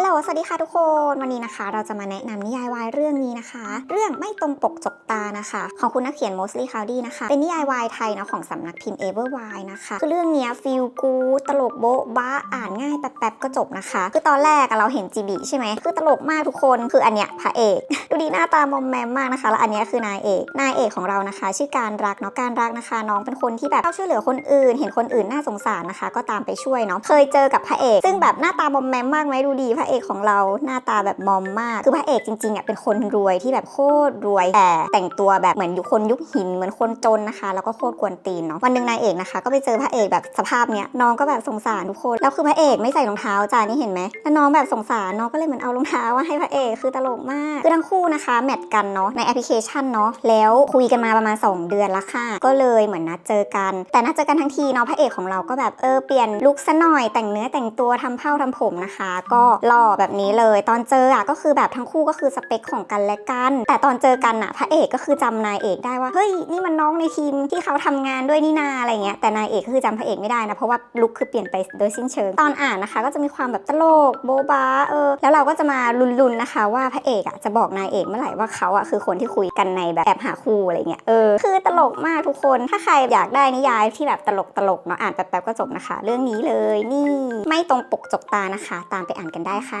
ฮัลโหล สวัสดีค่ะทุกคน วันนี้นะคะ เราจะมาแนะนำนิยายวายเรื่องนี้นะคะ เรื่องไม่ตรงปกจกตานะคะ ของคุณนักเขียน Mostly Cloudy นะคะ เป็นนิยายวายไทยเนาะของสำนักพิมพ์ Everwide นะคะ คือเรื่องเนี้ยฟีลกูตลกโบ๊ะบ้าอ่านง่ายแป๊บๆก็จบนะคะ คือตอนแรกเราเห็นจีบีใช่ไหม คือตลกมากทุกคน คืออันเนี้ยพระเอก ดูดีหน้าตามอมแมมมากนะคะ แล้วอันเนี้ยคือนายเอก นายเอกของเรานะคะ ชื่อการรักเนาะ การรักนะคะ น้องเป็นคนที่แบบเข้าช่วยเหลือคนอื่น เห็นคนอื่นน่าสงสารนะคะ ก็ตามไปช่วยเนาะ เคยเจอกับพระเอก ซึ่งแบบหน้าตามอมแมมมากไหมดูดีพระเอกของเราหน้าตาแบบมอมมาก คือพระเอกจริงๆอะเป็นคนรวยที่แบบโคตรรวยแต่แต่งตัวแบบเหมือนยุคคนยุคหินเหมือนคนจนนะคะ แล้วก็โคตรกวนตีนเนาะวันหนึ่งนายเอกนะคะ ก็ไปเจอพระเอกแบบสภาพเนี้ยน้องก็แบบสงสารทุกคนแล้วคือพระเอกไม่ใส่รองเท้าจ้านี่เห็นไหมแล้วน้องแบบสงสารน้องก็เลยเหมือนเอารองเท้ามาให้พระเอกคือตลกมาก คือทั้งคู่นะคะแมทกันเนาะในแอปพลิเคชันเนาะแล้วคุยกันมาประมาณ 2 เดือนละค่ะ ก็เลยเหมือนนัดเจอกัน แต่นัดเจอกันทั้งทีเนาะพระเอกของเราก็แบบเออเปลี่ยนลุคซะหน่อยแต่งเนื้อแต่งตัวทำเผ้าทำผมนะคะ ก็ห่อแบบนี้เลย ตอนเจออะก็คือแบบทั้งคู่ก็คือสเปคของกันและกัน แต่ตอนเจอกันอะพระเอกก็คือจำนายเอกได้ว่าเฮ้ยนี่มันน้องในทีมที่เขาทำงานด้วยนี่นาอะไรเงี้ยแต่นายเอกก็คือจำพระเอกไม่ได้นะเพราะว่าลุคคือเปลี่ยนไปโดยสิ้นเชิงตอนอ่านนะคะ ก็จะมีความแบบตลกโบบ้าเออแล้วเราก็จะมาลุ้นๆนะคะ ว่าพระเอกอะจะบอกนายเอกเมื่อไหร่ว่าเขาอะคือคนที่คุยกันในแบบแอบหาคู่อะไรเงี้ยเออคือตลกมากทุกคนถ้าใครอยากได้นิยายที่แบบตลกตลกเนาะอ่านแป๊บๆก็จบนะคะ เรื่องนี้เลยนี่ไม่ตรงปกจกตานะคะ ตามไปอ่านกันได้ค่ะ